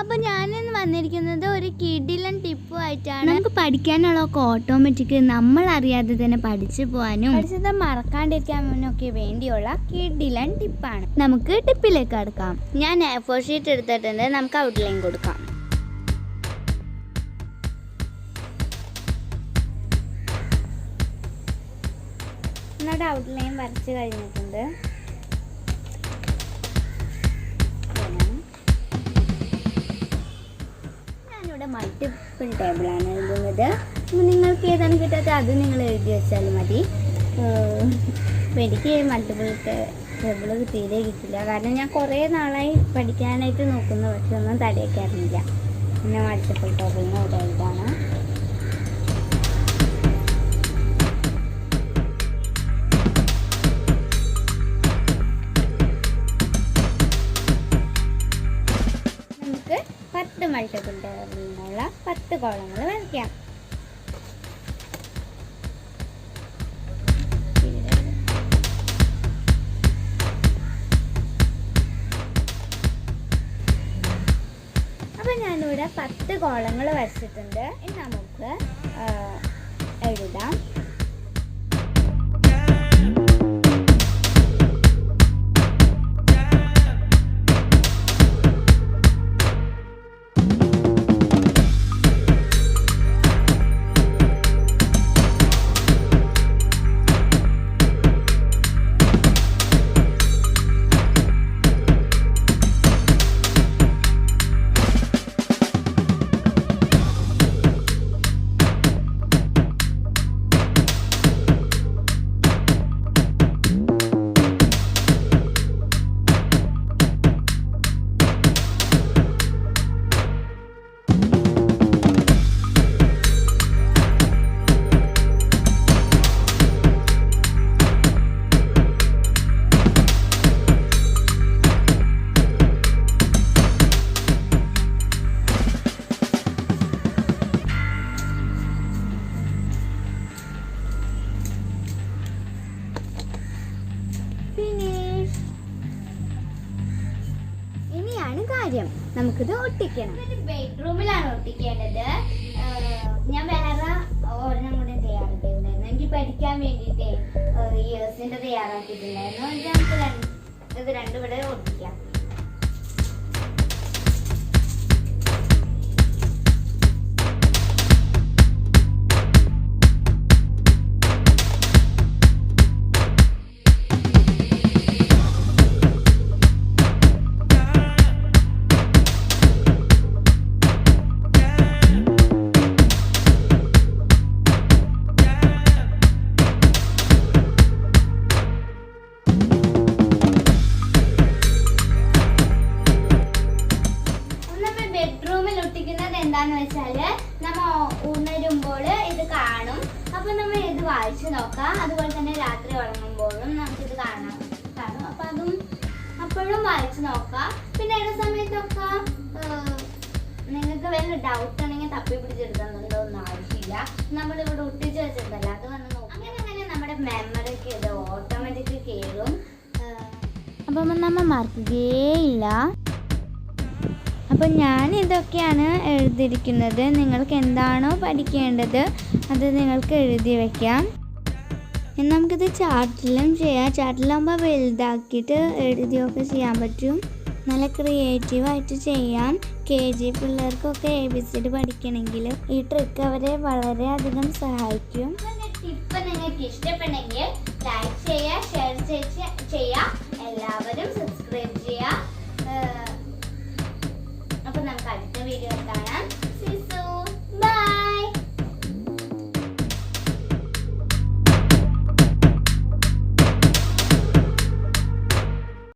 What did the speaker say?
അപ്പൊ ഞാനിന്ന് വന്നിരിക്കുന്നത് ഒരു കിഡിലൻ ടിപ്പുമായിട്ടാണ് നമുക്ക് പഠിക്കാനുള്ളതൊക്കെ ഓട്ടോമാറ്റിക് നമ്മൾ അറിയാതെ തന്നെ പഠിച്ചു പോകാനും പഠിച്ചത് മറക്കാണ്ടിരിക്കാനൊക്കെ വേണ്ടിയുള്ള കിഡിലൻ ടിപ്പാണ്. നമുക്ക് ടിപ്പിലേക്ക് അടുക്കാം ഞാൻ എ ഫോർ ഷീറ്റ് എടുത്തിട്ടുണ്ട്. നമുക്ക് ഔട്ട്ലൈൻ കൊടുക്കാം. എന്നിട്ട് ഔട്ട്ലൈൻ വരച്ച് കഴിഞ്ഞിട്ടുണ്ട്. മൾട്ടിപ്പിൾ ടേബിളാണ് എഴുതുന്നത്. നിങ്ങൾക്ക് ഏതാണ് കിട്ടാത്ത? അത് നിങ്ങൾ എഴുതി വെച്ചാൽ മതി. എനിക്ക് മൾട്ടിപ്പിൾ ടേബിൾ തീരെ കിട്ടില്ല കാരണം ഞാൻ കുറേ നാളായി പഠിക്കാനായിട്ട് നോക്കുന്നു. പക്ഷെ ഒന്നും തടയൊക്കെ അറിയില്ല പിന്നെ മൾട്ടിപ്പിൾ ടേബിളിന് ഇവിടെ എഴുതാണ് പത്ത് മൾട്ടിപ്പിൾ നിന്നുള്ള പത്ത് കോളങ്ങൾ വരയ്ക്കാം. അപ്പം ഞാനിവിടെ പത്ത് കോളങ്ങൾ വരച്ചിട്ടുണ്ട്. ഇനി നമുക്ക് എഴുതാം. കാര്യം നമുക്കിത് ഒട്ടിക്കണം. ബെഡ്റൂമിലാണ് ഒട്ടിക്കേണ്ടത്. ഞാൻ വേറെ ഒരെണ്ണം കൂടെ തയ്യാറാക്കിയിട്ടുണ്ടായിരുന്നു. എനിക്ക് പഠിക്കാൻ വേണ്ടിയിട്ട് ഇയേഴ്സിന്റെ തയ്യാറാക്കിയിട്ടുണ്ടായിരുന്നു. നമുക്ക് ഇത് രണ്ടും ഇവിടെ ഒട്ടിക്കാം. ഇത് വായിച്ചു നോക്കാം. അതുപോലെ തന്നെ രാത്രി ഉറങ്ങുമ്പോഴും നമുക്കിത് കാണാം. കാണും. അപ്പൊ അതും അപ്പോഴും വായിച്ചു നോക്കാം. പിന്നെ ഇട സമയത്തൊക്കെ നിങ്ങൾക്ക് വല്ല ഡൗട്ട് ആണെങ്കിൽ തപ്പി പിടിച്ചെടുക്കുന്നുണ്ടോ ഒന്നും ആവശ്യമില്ല. നമ്മളിവിടെ ഒട്ടിച്ച് വെച്ചിട്ടല്ല അത് വന്ന് നോക്കാം. അങ്ങനെ അങ്ങനെ നമ്മുടെ മെമ്മറിക്ക് ഇത് ഓട്ടോമാറ്റിക് കയറും അപ്പം നമ്മൾ മറക്കുകയില്ല അപ്പം ഞാൻ ഇതൊക്കെയാണ് എഴുതിയിരിക്കുന്നത്. നിങ്ങൾക്ക് എന്താണോ പഠിക്കേണ്ടത് അത് നിങ്ങൾക്ക് എഴുതി വയ്ക്കാം ഇനി നമുക്കിത് ചാർട്ടിലും ചെയ്യാം. ചാർട്ടിലാകുമ്പോൾ വലുതാക്കിയിട്ട് എഴുതിയൊക്കെ ചെയ്യാൻ പറ്റും. നല്ല ക്രിയേറ്റീവായിട്ട് ചെയ്യാം. കെ ജി പിള്ളേർക്കൊക്കെ എ ബി സി ഡി പഠിക്കണമെങ്കിൽ ഈ ട്രിക്ക് അവരെ വളരെയധികം സഹായിക്കും. ടിപ്പ് നിങ്ങൾക്ക് ഇഷ്ടപ്പെട്ടെങ്കിൽ ലൈക്ക് ചെയ്യുക ഷെയർ ചെയ്യുക.